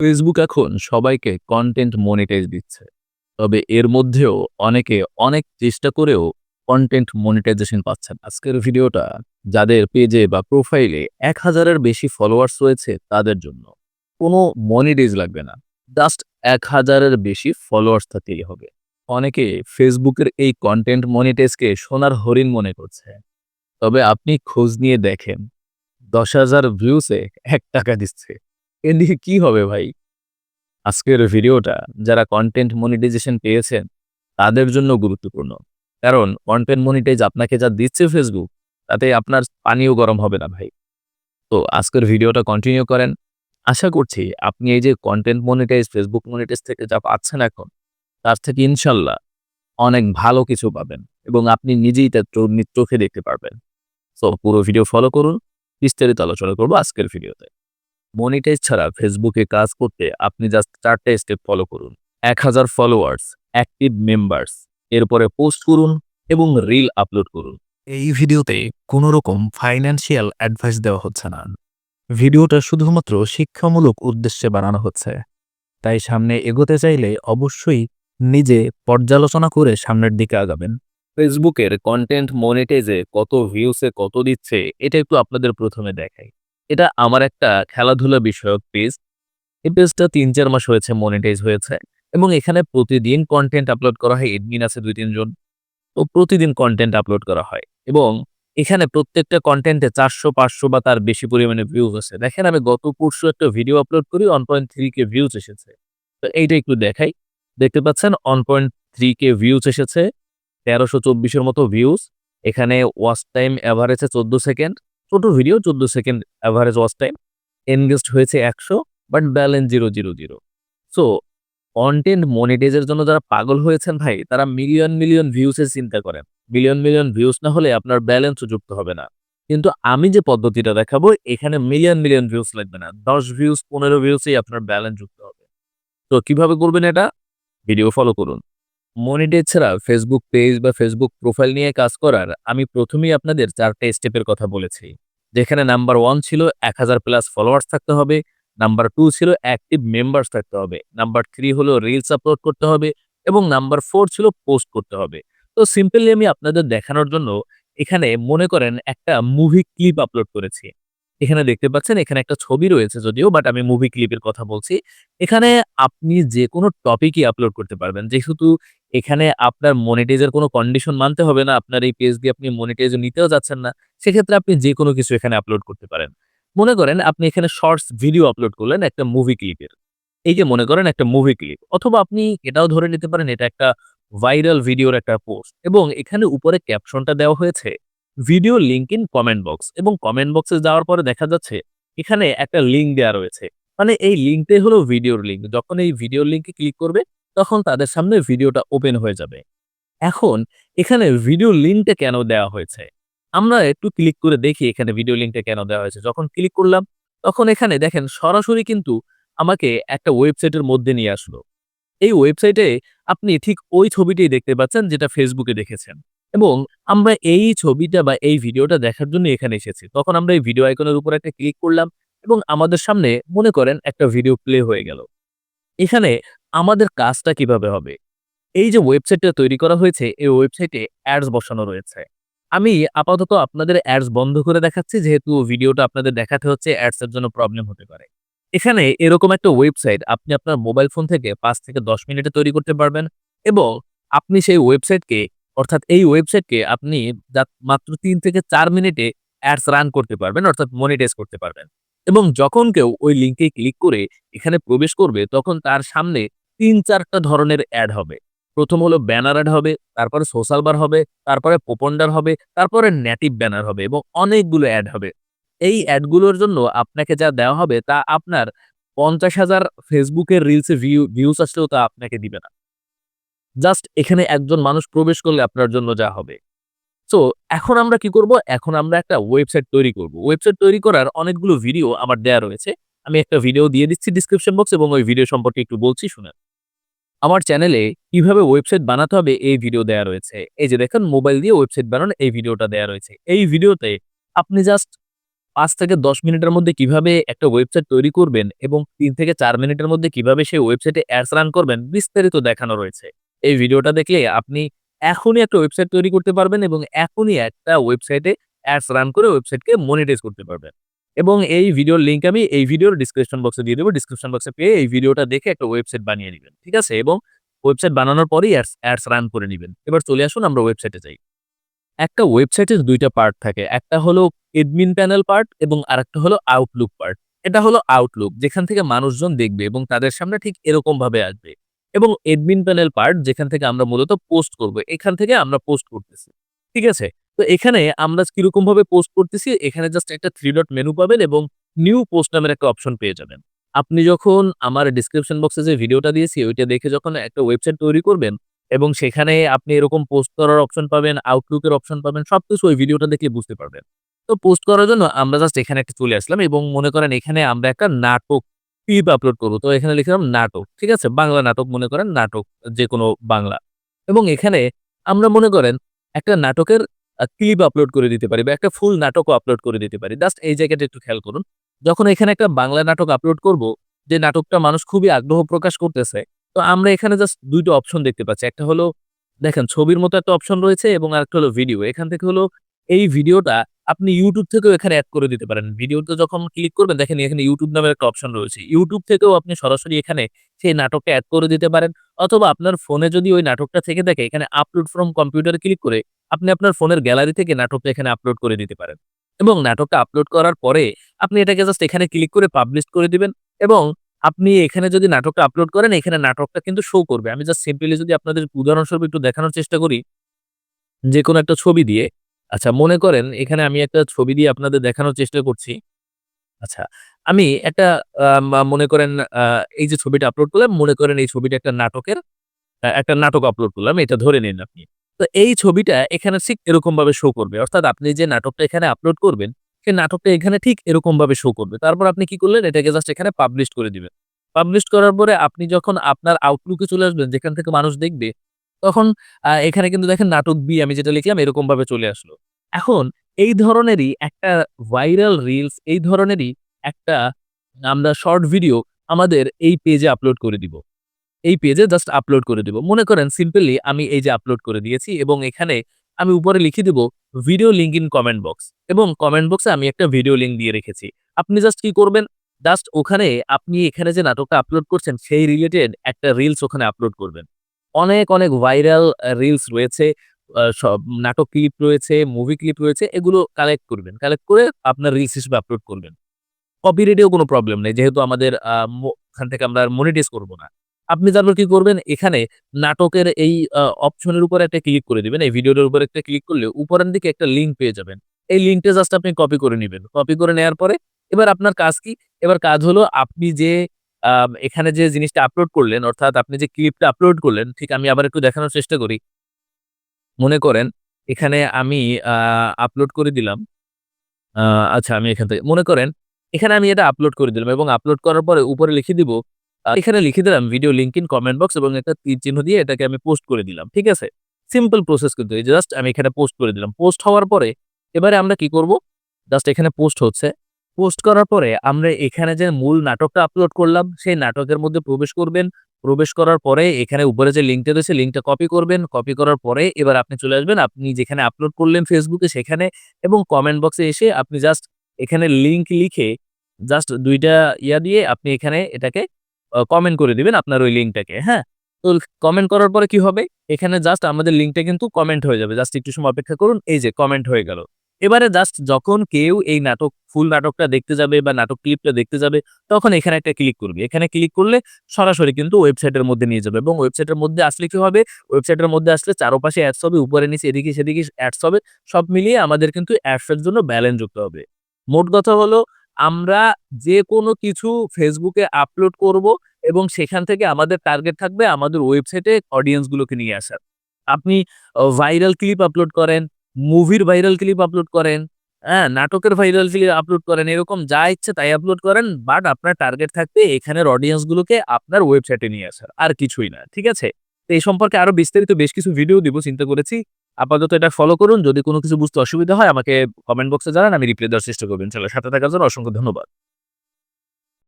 Facebook এখন সবাইকে content monetize দিচ্ছে। তবে এর মধ্যেও অনেকে অনেক চেষ্টা করেও কন্টেন্ট মনিটাইজেশন পাচ্ছেন আজকের ভিডিওটা যাদের পেজে বা প্রোফাইলে এক হাজারের বেশি ফলোয়ার্স রয়েছে তাদের জন্য কোনো মনিটাইজ লাগবে না। জাস্ট এক হাজারের বেশি ফলোয়ার্স থাকলেই হবে। অনেকে ফেসবুকের এই কন্টেন্ট মনিটাইজকে সোনার হরিণ মনে করছে। তবে আপনি খোঁজ নিয়ে দেখেন, দশ হাজার ভিউসে এক টাকা দিচ্ছে। এদিকে কি হবে ভাই? আজকের ভিডিওটা যারা কন্টেন্ট মনিটাইজেশন পেয়েছেন, তাদের জন্য গুরুত্বপূর্ণ। কারণ কন্টেন্ট মনিটাইজ আপনাকে যা দিচ্ছে ফেসবুক তাতে আপনার পানিও গরম হবে না ভাই। তো আজকের ভিডিওটা কন্টিনিউ করেন। আশা করছি আপনি এই যে কন্টেন্ট মনিটাইজ ফেসবুক মনিটাইজ থেকে যা পাচ্ছেন এখন, তার থেকে ইনশাল্লাহ অনেক ভালো কিছু পাবেন এবং আপনি নিজেই তার চোখে দেখতে পারবেন। সো পুরো ভিডিও ফলো করুন। বিস্তারিত আলোচনা করব আজকের ভিডিওতে। মনিটাইজ ছাড়া ফেসবুকে কাজ করতে আপনি জাস্ট চারটে স্টেপ ফলো করুন। এক হাজার ফলোয়ার্স অ্যাক্টিভ মেম্বার্স এরপরে পোস্ট করুন এবং রিল আপলোড করুন। এই ভিডিওতে কোনো রকম ফাইন্যান্সিয়াল অ্যাডভাইস দেওয়া হচ্ছে না। ভিডিওটা শুধুমাত্র শিক্ষামূলক উদ্দেশ্যে বানানো হচ্ছে। তাই সামনে এগোতে চাইলে অবশ্যই নিজে পর্যালোচনা করে সামনের দিকে আগাবেন। ফেসবুকের কন্টেন্ট মনিটাইজে কত ভিউসে কত দিচ্ছে এটা একটু আপনাদের প্রথমে দেখাই। এটা আমার একটা খেলাধুলা বিষয়ক পেজ। এই পেজটা তিন চার মাস হয়েছে মনিটাইজ হয়েছে এবং এখানে প্রতিদিন কন্টেন্ট আপলোড করা হয়। এডমিন আছে দুই তিনজন তো প্রতিদিন কন্টেন্ট আপলোড করা হয় এবং এখানে প্রত্যেকটা কন্টেন্টে চারশো, পাঁচশো বা তার বেশি পরিমাণে ভিউজ আছে। দেখেন, আমি গত পরশু একটা ভিডিও আপলোড করি one point three K views এসেছে। তো এইটা একটু দেখাই। দেখতে পাচ্ছেন one point three K views এসেছে, তেরোশো চব্বিশের মতো ভিউজ এখানে ওয়াচ টাইম অ্যাভারেজে চোদ্দ সেকেন্ড ছোট ভিডিও চোদ্দ second average watch time engaged হয়েছে একশো but balance zero zero zero so content মনিটাইজের জন্য যারা পাগল হয়েছেন ভাই, তারা মিলিয়ন মিলিয়ন ভিউসের চিন্তা করেন। মিলিয়ন মিলিয়ন ভিউস না হলে আপনার ব্যালেন্সও যুক্ত হবে না। কিন্তু আমি যে পদ্ধতিটা দেখাবো, এখানে মিলিয়ন মিলিয়ন ভিউস লাগবে না। দশ ভিউস পনেরো ভিউসেই আপনার ব্যালেন্স যুক্ত হবে। তো কীভাবে করবেন এটা? ভিডিও ফলো করুন। মনিটাইজ ছাড়া ফেসবুক পেজ বা ফেসবুক প্রোফাইল নিয়ে কাজ করার আমি প্রথমেই আপনাদের চারটে স্টেপের কথা বলেছি। যেখানে নাম্বার ওয়ান ছিল এক হাজার প্লাস ফলোয়ার্স থাকতে হবে নাম্বার টু ছিল অ্যাক্টিভ মেম্বার্স থাকতে হবে নাম্বার থ্রি হলো রিলস আপলোড করতে হবে, এবং নাম্বার ফোর ছিল পোস্ট করতে হবে। তো সিম্পলি আমি আপনাদের দেখানোর জন্য এখানে মনে করেন একটা মুভি ক্লিপ আপলোড করেছি। এখানে দেখতে পাচ্ছেন, এখানে একটা ছবি রয়েছে যদিও বাট আমি মুভি ক্লিপের কথা বলছি। এখানে আপনি যে কোনো টপিকই আপলোড করতে পারবেন। যেহেতু এখানে আপনার মনিটাইজের কোনো কন্ডিশন মানতে হবে না, আপনার এই পেজ দিয়ে আপনি মনিটাইজ নিতেও যাচ্ছেন না, সেক্ষেত্রে আপনি যে কোনো কিছু এখানে আপলোড করতে পারেন। মনে করেন আপনি এখানে শর্টস ভিডিও আপলোড করলেন একটা মুভি ক্লিপের এই যে মনে করেন একটা মুভি ক্লিপ অথবা আপনি এটাও ধরে নিতে পারেন, এটা একটা ভাইরাল ভিডিওর একটা পোস্ট এবং এখানে উপরে ক্যাপশনটা দেওয়া হয়েছে video link in comment box এবং কমেন্ট বক্সে যাওয়ার পরে দেখা যাচ্ছে এখানে একটা লিঙ্ক দেওয়া রয়েছে। মানে এই লিঙ্কটাই হলো ভিডিওর লিঙ্ক। যখন এই ভিডিওর লিঙ্কে ক্লিক করবে, তখন তাদের সামনে ভিডিওটা ওপেন হয়ে যাবে। এখন এখানে ভিডিও লিঙ্কটা কেন দেওয়া হয়েছে? আমরা একটু ক্লিক করে দেখি এখানে ভিডিও লিঙ্কটা কেন দেওয়া হয়েছে। যখন ক্লিক করলাম, তখন এখানে দেখেন সরাসরি কিন্তু আমাকে একটা ওয়েবসাইটের মধ্যে নিয়ে আসলো। এই ওয়েবসাইটে আপনি ঠিক ওই ছবিটাই দেখতে পাচ্ছেন যেটা ফেসবুকে দেখেছেন। এবং আমরা এই ছবিটা বা এই ভিডিওটা দেখার জন্য এখানে এসেছি। তখন আমরা এই ভিডিও আইকনের উপর একটা ক্লিক করলাম এবং আমাদের সামনে মনে করেন একটা ভিডিও প্লে হয়ে গেল। এখানে আমাদের কাজটা কীভাবে হবে? এই যে ওয়েবসাইটটা তৈরি করা হয়েছে, এই ওয়েবসাইটে অ্যাডস বসানো রয়েছে। আমি আপাতত আপনাদের অ্যাডস বন্ধ করে দেখাচ্ছি, যেহেতু ভিডিওটা আপনাদের দেখাতে হচ্ছে অ্যাডস এর জন্য প্রবলেম হতে পারে। এখানে এরকম একটা ওয়েবসাইট আপনি আপনার মোবাইল ফোন থেকে পাঁচ থেকে দশ মিনিটে তৈরি করতে পারবেন এবং আপনি সেই ওয়েবসাইটকে অর্থাৎ এই ওয়েবসাইটকে আপনি মাত্র তিন থেকে চার মিনিটে অ্যাডস রান করতে পারবেন, অর্থাৎ মনিটাইজ করতে পারবেন। এবং যখন কেউ ওই লিঙ্কে ক্লিক করে এখানে প্রবেশ করবে, তখন তার সামনে তিন চারটা ধরনের অ্যাড হবে। প্রথম হলো ব্যানার অ্যাড হবে, তারপরে সোশ্যাল বার হবে, তারপরে পোপন্ডার হবে, তারপরে নেটিভ ব্যানার হবে এবং অনেকগুলো অ্যাড হবে। এই অ্যাডগুলোর জন্য আপনাকে যা দেওয়া হবে তা আপনার পঞ্চাশ হাজার ফেসবুকের রিলসে ভিউ ভিউস আসলেও তা আপনাকে দিবে না। জাস্ট এখানে একজন মানুষ প্রবেশ করলে আপনার জন্য যা হবে। সো এখন আমরা কি করব? এখন আমরা একটা ওয়েবসাইট তৈরি করব। ওয়েবসাইট তৈরি করার অনেকগুলো ভিডিও আমার দেয়া রয়েছে। আমি একটা ভিডিও দিয়ে দিচ্ছি ডিসক্রিপশন বক্স এবং ওই ভিডিও সম্পর্কে একটু বলছি শুনেন আমার চ্যানেলে কীভাবে ওয়েবসাইট বানাতে হবে এই ভিডিও দেয়া রয়েছে। এই যে দেখেন মোবাইল দিয়ে ওয়েবসাইট বানানো এই ভিডিওটা দেয়া রয়েছে। এই ভিডিওতে আপনি জাস্ট পাঁচ থেকে 10 মিনিটের মধ্যে কীভাবে একটা ওয়েবসাইট তৈরি করবেন এবং তিন থেকে চার মিনিটের মধ্যে কীভাবে সেই ওয়েবসাইটে অ্যাডস রান করবেন, বিস্তারিত দেখানো রয়েছে। এই ভিডিওটা দেখলে আপনি এখনই একটা ওয়েবসাইট তৈরি করতে পারবেন এবং এখনই একটা ওয়েবসাইটে অ্যাডস রান করে ওয়েবসাইটকে মনিটাইজ করতে পারবেন। এবং এই ভিডিওর লিঙ্ক আমি এই ভিডিওর ডেসক্রিপশন বক্সে দিয়ে দেবো ডিসক্রিপশন বক্সে পেয়ে এই ভিডিওটা দেখে একটা ওয়েবসাইট বানিয়ে নিবেন। ঠিক আছে? এবং ওয়েবসাইট বানানোর পরেই অ্যাডস অ্যাডস রান করে নিবেন। এবার চলে আসুন আমরা ওয়েবসাইটে যাই। একটা ওয়েবসাইটের দুইটা পার্ট থাকে। একটা হলো এডমিন প্যানেল পার্ট এবং আরেকটা হলো আউটলুক পার্ট। এটা হলো আউটলুক যেখান থেকে মানুষজন দেখবে এবং তাদের সামনে ঠিক এরকমভাবে আসবে। এবং এডমিন প্যানেল পার্ট যেখান থেকে আমরা মূলত পোস্ট করব। এখান থেকে আমরা পোস্ট করতেছি। ঠিক আছে? তো এখানে আমরা কীরকম ভাবে পোস্ট করতেছি এখানে জাস্ট একটা 3 ডট মেনু পাবেন এবং নিউ পোস্ট নামের একটা অপশন পেয়ে যাবেন। আপনি যখন আমার ডেসক্রিপশন বক্সে যে ভিডিওটা দিয়েছি ওইটা দেখে যখন একটা ওয়েবসাইট তৈরি করবেন এবং সেখানে আপনি এরকম পোস্ট করার অপশন পাবেন, আউটলুক এর অপশন পাবেন সবকিছু ওই ভিডিওটা দেখলে বুঝতে পারবেন। তো পোস্ট করার জন্য আমরা জাস্ট এখানে একটা চলে আসলাম এবং মনে করেন এখানে আমরা একটা নাটক ক্লিপ আপলোড করব। তো এখানে লিখলাম নাটক। ঠিক আছে? বাংলা নাটক মনে করেন নাটক যেকোনো বাংলা। এবং এখানে আমরা মনে করেন একটা নাটকের ক্লিপ আপলোড করে দিতে পারি বা একটা ফুল নাটকও আপলোড করে দিতে পারি। জাস্ট এই জায়গাটা একটু খেয়াল করুন। যখন এখানে একটা বাংলা নাটক আপলোড করব, যে নাটকটা মানুষ খুবই আগ্রহ প্রকাশ করতেছে। তো আমরা এখানে জাস্ট দুইটা অপশন দেখতে পাচ্ছি। একটা হলো দেখেন ছবির মতো একটা অপশন রয়েছে এবং আরেকটা হলো ভিডিও। এখান থেকে হলো এই ভিডিওটা আপনি ইউটিউব থেকেও এখানে অ্যাড করে দিতে পারেন। ভিডিওতে যখন ক্লিক করবেন, দেখেন এখানে ইউটিউব নামের একটা অপশন রয়েছে। ইউটিউব থেকেও আপনি সরাসরি এখানে সেই নাটকটা অ্যাড করে দিতে পারেন। অথবা আপনার ফোনে যদি ওই নাটকটা থেকে থাকে এখানে আপলোড ফ্রম কম্পিউটার ক্লিক করে, আপনি আপনার ফোনের গ্যালারি থেকে নাটকটা এখানে আপলোড করে দিতে পারেন। এবং নাটকটা আপলোড করার পরে আপনি এটাকে জাস্ট এখানে ক্লিক করে পাবলিশ করে দিবেন এবং আপনি এখানে যদি নাটকটা আপলোড করেন, এখানে নাটকটা কিন্তু শো করবে। আমি জাস্ট সিম্পলি যদি আপনাদের উদাহরণস্বরূপ একটু দেখানোর চেষ্টা করি, যেকোনো একটা ছবি দিয়ে। আচ্ছা মনে করেন এখানে আমি একটা ছবি দিয়ে আপনাদের দেখানোর চেষ্টা করছি। আচ্ছা আমি একটা মনে করেন এই যে ছবিটা আপলোড করলাম, মনে করেন এই ছবিটা একটা নাটকের একটা নাটক আপলোড করলাম, এটা ধরে নিন আপনি। তো এই ছবিটা এখানে ঠিক এরকমভাবে শো করবে। অর্থাৎ আপনি যে নাটকটা এখানে আপলোড করবেন, সেই নাটকটা এখানে ঠিক এরকমভাবে শো করবে। তারপর আপনি কি করলেন এটাকে জাস্ট এখানে পাবলিশ করে দিবেন। পাবলিশ করার পরে আপনি যখন আপনার আউটলুকে চলে আসবেন, যেখান থেকে মানুষ দেখবে তখন এখানে কিন্তু দেখেন নাটক বি আমি যেটা লিখলাম এরকম ভাবে চলে আসলো। এখন এই ধরনেরই একটা ভাইরাল রিলস এই ধরনেরই একটা আমরা শর্ট ভিডিও আমাদের এই পেজে আপলোড করে দিব। এই পেজে জাস্ট আপলোড করে দিব। মনে করেন সিম্পলি আমি এই যে আপলোড করে দিয়েছি এবং এখানে আমি উপরে লিখে দিব video link in comment box এবং কমেন্ট বক্সে আমি একটা ভিডিও লিংক দিয়ে রেখেছি। আপনি জাস্ট কি করবেন? জাস্ট ওখানে আপনি এখানে যে নাটকটা আপলোড করছেন সেই রিলেটেড একটা রিলস ওখানে আপলোড করবেন। অনেক, অনেক ভাইরাল রিলস রয়েছে। সব নাটক ক্লিপ রয়েছে, মুভি ক্লিপ রয়েছে এগুলো কালেক্ট করবেন। কালেক্ট করে আপনার রিলস হিসেবে আপলোড করবেন। কপিরাইটেও কোনো প্রবলেম নেই। যেহেতু আমাদের ওখান থেকে আমরা মনিটাইজ করব না। আপনি তারপর কি করবেন? এখানে নাটকের এই অপশনের উপরে একটা ক্লিক করে দিবেন। এই ভিডিওটার উপরে একটা ক্লিক করলে উপরের দিকে একটা লিঙ্ক পেয়ে যাবেন। এই লিংকটা জাস্ট আপনি কপি করে নিবেন। কপি করে নেওয়ার পরে এবার আপনার কাজ কি? এবার কাজ হলো আপনি যে এখানে যে জিনিসটা আপলোড করলেন, অর্থাৎ আপনি যে ক্লিপটা আপলোড করলেন, ঠিক আমি আবার একটু দেখানোর চেষ্টা করি। মনে করেন, এখানে আমি আপলোড করে দিলাম। আচ্ছা আমি এখান থেকে, মনে করেন, এখানে আমি এটা আপলোড করে দিলাম এবং আপলোড করার পরে উপরে লিখে দিব এখানে লিখে দিলাম video link in comment box এবং একটা তীর চিহ্ন দিয়ে এটাকে আমি পোস্ট করে দিলাম। ঠিক আছে? সিম্পল প্রসেস কিন্তু জাস্ট আমি এখানে পোস্ট করে দিলাম। পোস্ট হওয়ার পরে, এবারে আমরা কি করব? জাস্ট এখানে পোস্ট হচ্ছে। পোস্ট করার পরে আমরা এখানে যে মূল নাটকটা আপলোড করলাম, সেই নাটকের মধ্যে প্রবেশ করবেন। প্রবেশ করার পরে এখানে উপরে যে লিংকটা রয়েছে লিংকটা কপি করবেন। কপি করার পরে এবার আপনি চলে আসবেন আপনি যেখানে আপলোড করলেন ফেসবুকে সেখানে এবং কমেন্ট বক্সে এসে আপনি জাস্ট এখানে লিঙ্ক লিখে জাস্ট দুইটা ইয়া দিয়ে আপনি এখানে এটাকে কমেন্ট করে দিবেন আপনার ওই লিংকটাকে। হ্যাঁ? তো কমেন্ট করার পরে কি হবে? এখানে জাস্ট আমাদের লিংকটা কিন্তু কমেন্ট হয়ে যাবে। জাস্ট একটু সময় অপেক্ষা করুন। এই যে কমেন্ট হয়ে গেল। এবারে জাস্ট যখন কেউ এই নাটক ফুল নাটকটা দেখতে যাবে বা নাটক ক্লিপটা দেখতে যাবে তখন এখানে একটা ক্লিক করবে। এখানে ক্লিক করলে সরাসরি কিন্তু ওয়েবসাইটের মধ্যে নিয়ে যাবে এবং ওয়েবসাইটের মধ্যে আসলে কি হবে? ওয়েবসাইটের মধ্যে আসলে চারপাশে অ্যাডস হবে, উপরে নিচে এদিকে সেদিকে অ্যাডস হবে। সব মিলিয়ে আমাদের কিন্তু অ্যাডসের জন্য ব্যালেন্স যুক্ত হবে। মোট কথা হলো আমরা যে কোনো কিছু ফেসবুকে আপলোড করব এবং সেখান থেকে আমাদের টার্গেট থাকবে আমাদের ওয়েবসাইটে অডিয়েন্সগুলোকে নিয়ে আসার। আপনি ভাইরাল ক্লিপ আপলোড করেন, মুভির ভাইরাল ক্লিপ আপলোড করেন, হ্যাঁ? নাটকের ভাইরাল ক্লিপ আপলোড করেন। এরকম যা ইচ্ছে তাই আপলোড করেন। বাট আপনার টার্গেট থাকবে এখানের অডিয়েন্স গুলোকে আপনার ওয়েবসাইটে নিয়ে আসার। আর কিছুই না। ঠিক আছে? তো এই সম্পর্কে আরও বিস্তারিত বেশ কিছু ভিডিও দিব চিন্তা করেছি। আপাতত এটা ফলো করুন যদি কোনো কিছু বুঝতে অসুবিধা হয় আমাকে কমেন্ট বক্সে জানান আমি রিপ্লাই দেওয়ার চেষ্টা করবেন চলো সাথে থাকার জন্য অসংখ্য ধন্যবাদ